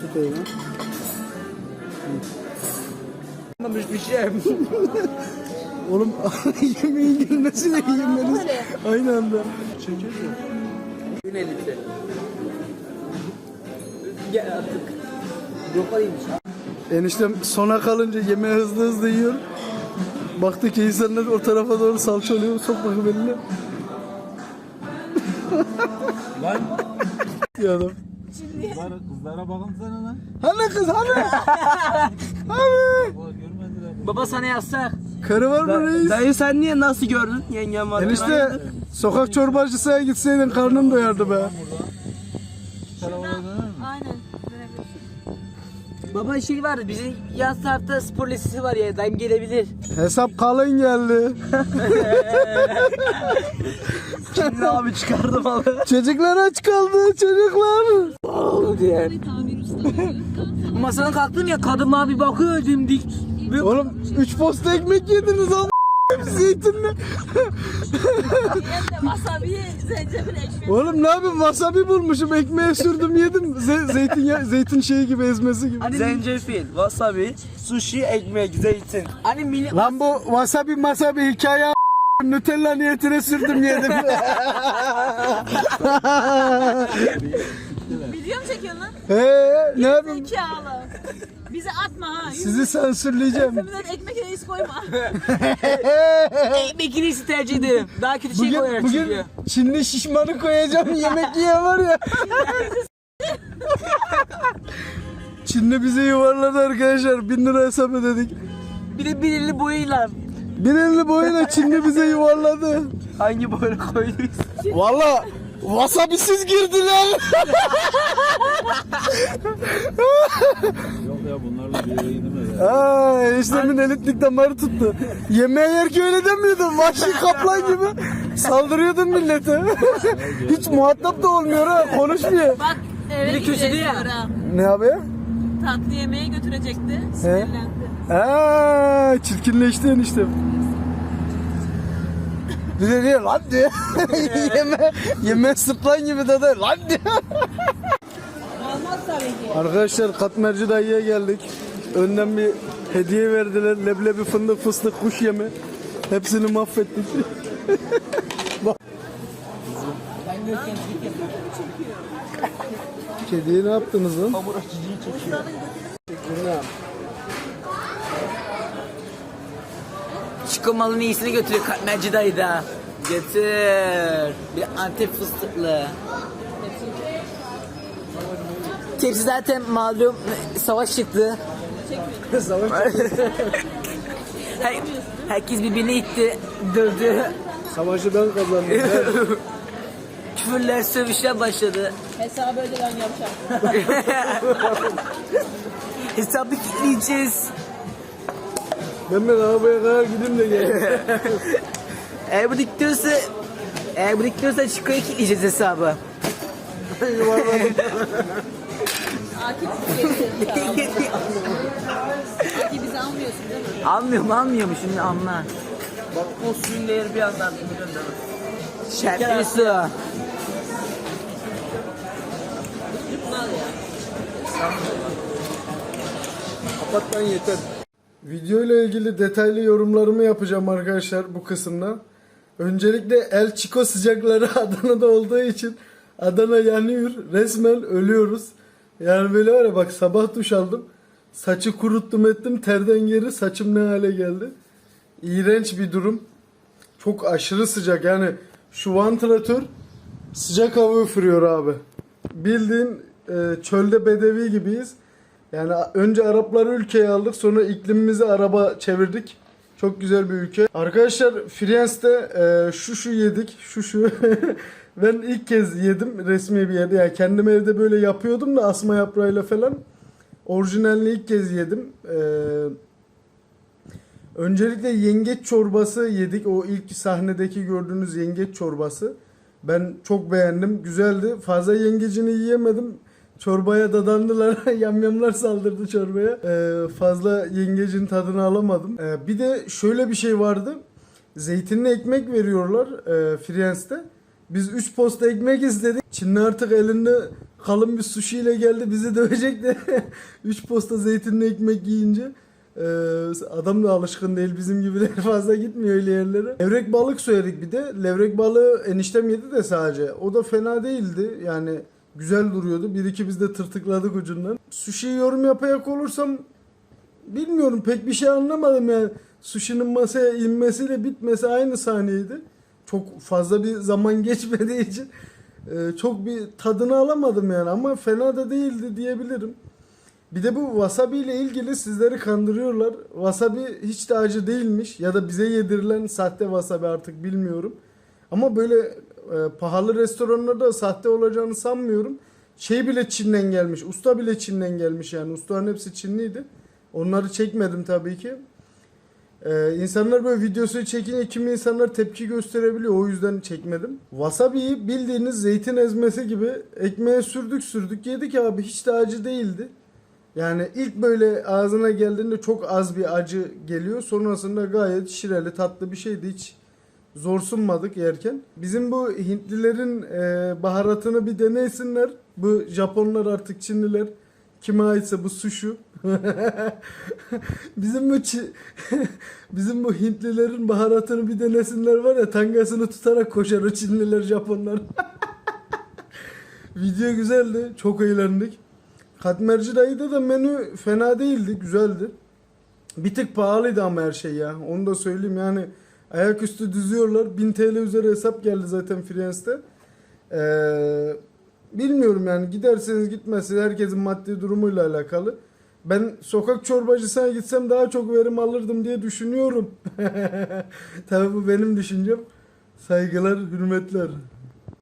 Tut öyle. Bir şey. Oğlum yemeğin gelmesiyle yemeniz aynı anda. Çekiyor mu? Gün elbise. Gel artık. Yokalıymış. Eniştem sona kalınca yemeği hızlı hızlı yiyor. Baktı ki insanlar o tarafa doğru salçalıyor. Sok bakayım eline. Lan Ya adam. kızlara, kızlara bakın sana lan. Hani kız hani? hani? Baba sana yazsak. Karı var mı reis? Dayı sen niye nasıl gördün? Yengem var. Enişte sokak çorbacısına gitseydin karnın doyardı be. Baba şey var bizim yan tarafta spor lisesi var ya dayım gelebilir. Hesap kalın geldi. Şimdi abi çıkardım abi. Çocuklar aç kaldı çocuklar. Oldu diye. Masadan kalktım ya kadın bana bir bakıyor dimdik. Oğlum 3 posta ekmek yediniz ama zeytinle. Wasabi, zencefil ekşi. Oğlum ne yapayım wasabi bulmuşum ekmeğe sürdüm yedim. Ze- zeytin ya- zeytin şeyi gibi ezmesi gibi. Hani Zencefil, wasabi, sushi, ekmek, zeytin. Hani milli... Lan bu wasabi masabi hikaye a- Nutella niyetine sürdüm yedim. Video mu çekiyorsun lan? He ne yapayım? Zekalı. Bizi atma ha. Sizi sansürleyeceğim. Yüzümüzden ekmek reis koyma. Ekmek iyisi tercih ederim. Daha kötü şey Bugün, koyar bugün. Çinli şişmanı koyacağım yemek yiyen var ya. Çinli bizi yuvarladı arkadaşlar. Bin lira hesap ödedik. Bir de elli boyuyla. Bir elli boyuyla Çinli bize yuvarladı. Hangi boyuna koyduysa. Valla wasabisiz girdiler. Yok ya bunlarla bir yere gidemez. Aa, eniştemin elitlik damarı tuttu. Yemeğe yerken öyle demiyordun. Vahşi kaplan gibi saldırıyordun millete. Hiç muhatap da olmuyor ha. Konuşmuyor. Bak eve Biri köşede gideceğiz ya. sonra. Ne abi? Tatlı yemeğe götürecekti. Sinirlendi. Aa, çirkinleşti eniştem. Bir de diyor lan diyor. yeme, yeme sıplan gibi de lan diyor. Arkadaşlar katmerci dayıya geldik. Önden bir hediye verdiler. Leblebi, fındık, fıstık, kuş yemi. Hepsini mahvettik. Bak. Kediye ne yaptınız lan? Hamur açıcıyı çekiyor. Çiko malının iyisini götürüyor katmerci dayı da. Getir. Bir antep fıstıklı. Tepsi zaten malum savaş çıktı. Her, herkes birbirine itti, dövdü. Savaşı ben kazandım. Küfürler, sövüşler başladı. Hesabı ödeden yapacağım. Hesabı kilitleyeceğiz. Ben de arabaya kadar gideyim de gel. Eğer bu diktiyorsa eğer bu diktiyorsa Çiko'ya kilitleyeceğiz hesabı. Akif. Akif bizi almıyorsun değil mi? almıyor mu almıyor mu şimdi anla. Bak o suyun değeri bir yandan. Şerpli su. Kapat lan yeter. Video ile ilgili detaylı yorumlarımı yapacağım arkadaşlar bu kısımda. Öncelikle El Chico sıcakları Adana'da olduğu için Adana yanıyor. Resmen ölüyoruz. Yani böyle var ya bak sabah duş aldım. Saçı kuruttum ettim terden geri saçım ne hale geldi. İğrenç bir durum. Çok aşırı sıcak yani şu vantilatör sıcak hava üfürüyor abi. Bildiğin e, çölde bedevi gibiyiz. Yani önce Arapları ülkeye aldık sonra iklimimizi araba çevirdik. Çok güzel bir ülke. Arkadaşlar Firenze'de e, şu şu yedik. Şu şu. ben ilk kez yedim resmi bir yerde. Yani kendim evde böyle yapıyordum da asma yaprağıyla falan. Orijinalini ilk kez yedim. Eee Öncelikle yengeç çorbası yedik. O ilk sahnedeki gördüğünüz yengeç çorbası. Ben çok beğendim. Güzeldi. Fazla yengecini yiyemedim. Çorbaya dadandılar. Yamyamlar saldırdı çorbaya. Ee, fazla yengecin tadını alamadım. Ee, bir de şöyle bir şey vardı. Zeytinli ekmek veriyorlar e, Firenze'de. Biz 3 posta ekmek istedik. Çinli artık elinde kalın bir sushi ile geldi bizi dövecek de 3 posta zeytinli ekmek yiyince ee, adam da alışkın değil bizim gibiler fazla gitmiyor öyle yerlere. Levrek balık söyledik bir de. Levrek balığı eniştem yedi de sadece. O da fena değildi. Yani güzel duruyordu. Bir iki biz de tırtıkladık ucundan. Sushi yorum yapayak olursam bilmiyorum pek bir şey anlamadım yani. Sushi'nin masaya inmesiyle bitmesi aynı sahneydi. Çok fazla bir zaman geçmediği için e, çok bir tadını alamadım yani ama fena da değildi diyebilirim. Bir de bu wasabi ile ilgili sizleri kandırıyorlar. Wasabi hiç de acı değilmiş ya da bize yedirilen sahte wasabi artık bilmiyorum. Ama böyle e, pahalı restoranlarda sahte olacağını sanmıyorum. Şey bile Çin'den gelmiş. Usta bile Çin'den gelmiş yani. Ustaların hepsi Çinliydi. Onları çekmedim tabii ki. Ee, insanlar böyle videosu çekince kimi insanlar tepki gösterebiliyor. O yüzden çekmedim. Wasabi'yi bildiğiniz zeytin ezmesi gibi ekmeğe sürdük sürdük yedik abi. Hiç de acı değildi. Yani ilk böyle ağzına geldiğinde çok az bir acı geliyor. Sonrasında gayet şireli tatlı bir şeydi. Hiç zorsunmadık yerken. Bizim bu Hintlilerin e, baharatını bir deneysinler. Bu Japonlar artık Çinliler. Kime aitse bu sushu. bizim bu bizim bu Hintlilerin baharatını bir denesinler var ya tangasını tutarak koşar o Çinliler Japonlar. Video güzeldi. Çok eğlendik. Katmerci dayıda da menü fena değildi. Güzeldi. Bir tık pahalıydı ama her şey ya. Onu da söyleyeyim yani. Ayaküstü düzüyorlar. 1000 TL üzeri hesap geldi zaten Friens'te. Ee, bilmiyorum yani giderseniz gitmezseniz herkesin maddi durumuyla alakalı. Ben sokak çorbacısına gitsem daha çok verim alırdım diye düşünüyorum. Tabii bu benim düşüncem. Saygılar, hürmetler.